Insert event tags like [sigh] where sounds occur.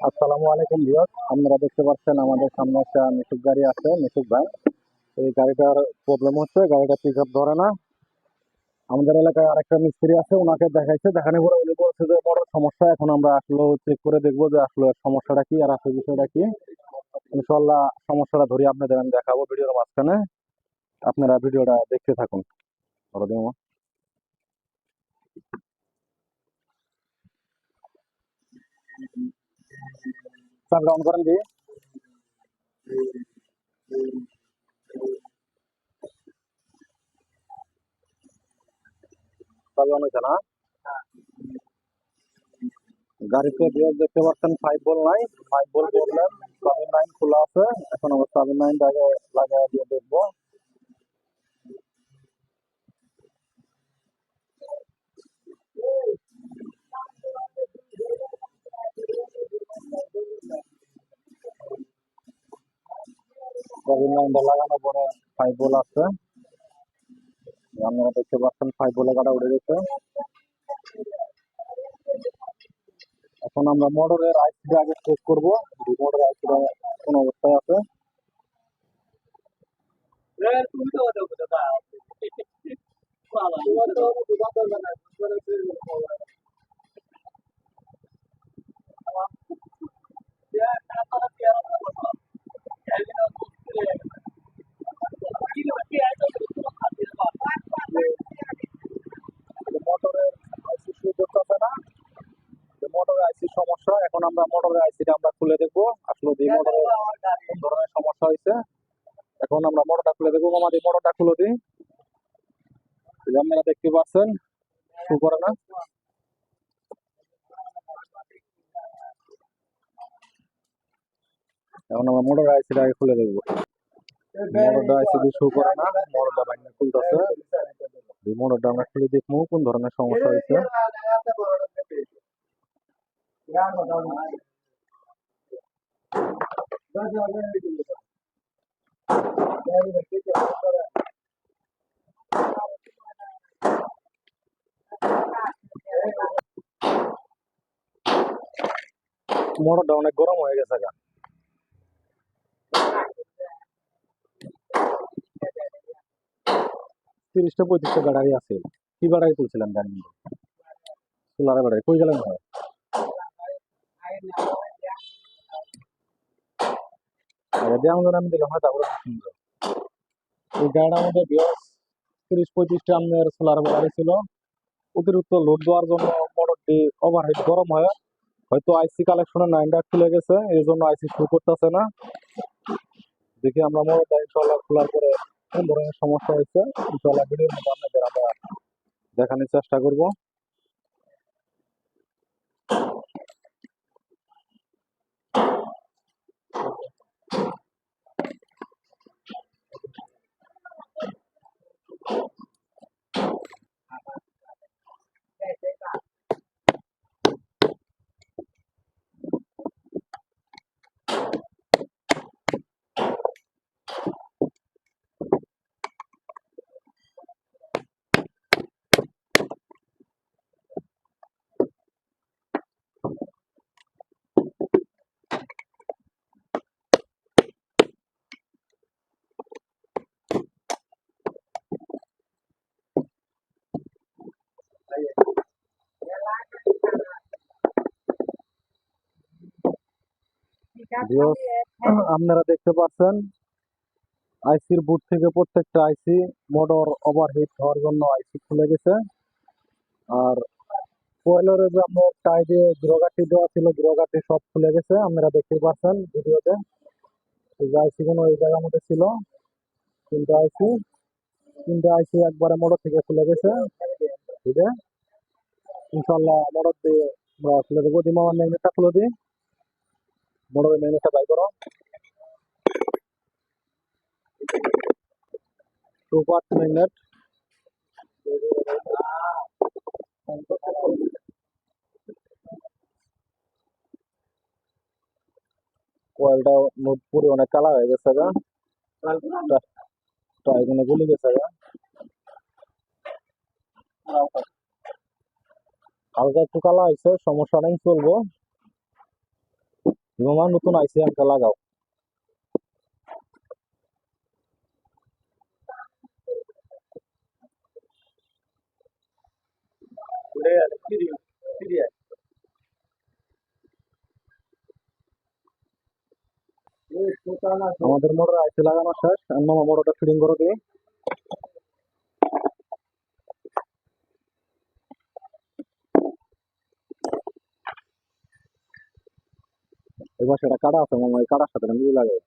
আসসালামু আলাইকুম ভিউয়ার আপনারা দেখতে পাচ্ছেন আমাদের সামনে একটা মিশুক গাড়ি আছে, মিশুক ভাই। এই গাড়িটার প্রবলেম হচ্ছে, গাড়িটা পিক আপ ধরে না। আমাদের এলাকায় আরেকটা মিস্ত্রি আছে, ওনাকে দেখাইছে। দেখানোর পরে উনি বলছে যে, বড় সমস্যা, এখন আমরা আসলে চেক করে দেখব যে আসলে সমস্যাটা কি আর আসলে বিষয়টা কি। ইনশাল্লাহ সমস্যাটা ধরে আপনাদের আমি দেখাবো ভিডিওর মাঝখানে। আপনারা ভিডিওটা দেখতে থাকুন। দিমা। চাপটা না গাড়িতে বিয়ার দেখতে five ball five ball problem Sabin nine খোলা আছে। এখন নাইন দিয়ে দেখব। আপনারা দেখতে পাচ্ছেন ফাইভ বলে কাটা উঠে গেছে। এখন আমরা মোটরের আইসিটা আগে চেক করব। মোটরের আইসিটা কোন অবস্থায় আছে [laughs] মোটরের আইসি শুরু করতেছে না যে মোটরের আইসি সমস্যা এখন আমরা মোটরের আইসিটা আমরা খুলে দেখব। আসলে এই মোটরের কোন ধরনের সমস্যা হয়েছে। এখন আমরা মোটরটা খুলে দেখব। আমাদের মোটরটা খুলে দিই। আপনারা দেখতে পাচ্ছেন শুরু করে না। এখন আমরা মোটর আইসিটা আগে খুলে দেখব। মোটরটা আইসি দিয়ে শুরু করে না মোটরটা বাইরে খুলতেছে। এই মোটরটা আমরা খুলে দেখব কোন ধরনের সমস্যা হয়েছে। মোটরটা অনেক গরম হয়ে গেছে গা। তিরিশটা পঁয়ত্রিশটা ব্যাটারি আছে। কি ব্যাটারি তুলছিলেন গাড়ি সোলারের ব্যাটারি। কই গেলেন ভাই? দিয়ে আমাদের আমি দিলাম হয়তো আবার সুন্দর এই মধ্যে বিয়াস তিরিশ, পঁয়ত্রিশটা আপনার সোলার ছিল। অতিরিক্ত লোড দেওয়ার জন্য মোটরটি ওভারহিট গরম হয়। হয়তো আইসি কালেকশনের নাইনটা খুলে গেছে, এই জন্য আইসি শুরু করতেছে না। দেখি আমরা মোটরটা ইনশাল্লাহ খোলার পরে কোন ধরনের সমস্যা হয়েছে। ইনশাল্লাহ ভিডিওর মধ্যে আমরা দেখানোর চেষ্টা করব। [clears throat] আপনারা দেখতে পাচ্ছেন আইসির বুট থেকে প্রত্যেকটা আইসি মোটর ওভারহিট হওয়ার জন্য আইসি খুলে গেছে। আর কোয়েলের যে আপনার সাইডে গ্রোগাটি দেওয়া ছিল গ্রোগাটি সব খুলে গেছে আপনারা দেখতে পাচ্ছেন ভিডিওতে। আইসি গুলো এই জায়গার মধ্যে ছিল তিনটা আইসি তিনটা আইসি একবারে মোটর থেকে খুলে গেছে। ঠিক আছে? ইনশাল্লাহ মোটর দিয়ে আমরা খুলে দেবো। দিমা আমার খুলে দিই। ম্যাগনেটটা বাই করো। টু পার্ট ম্যাগনেট কয়েলটা নোট পুরো অনেক কালা হয়ে গেছে গা। গুলি গেছে গা। হালকা একটু কালা হয়েছে, সমস্যা নেই, চলবো। মামা নতুন আইসি একটা লাগাও। আমাদের মোটর আইসি লাগানো শেষ। আর মামা মোটরটা ফিটিং করে দিয়ে এবার সেটা কাটা আছে মামা এই কাটার সাথে মিলিয়ে লাগাই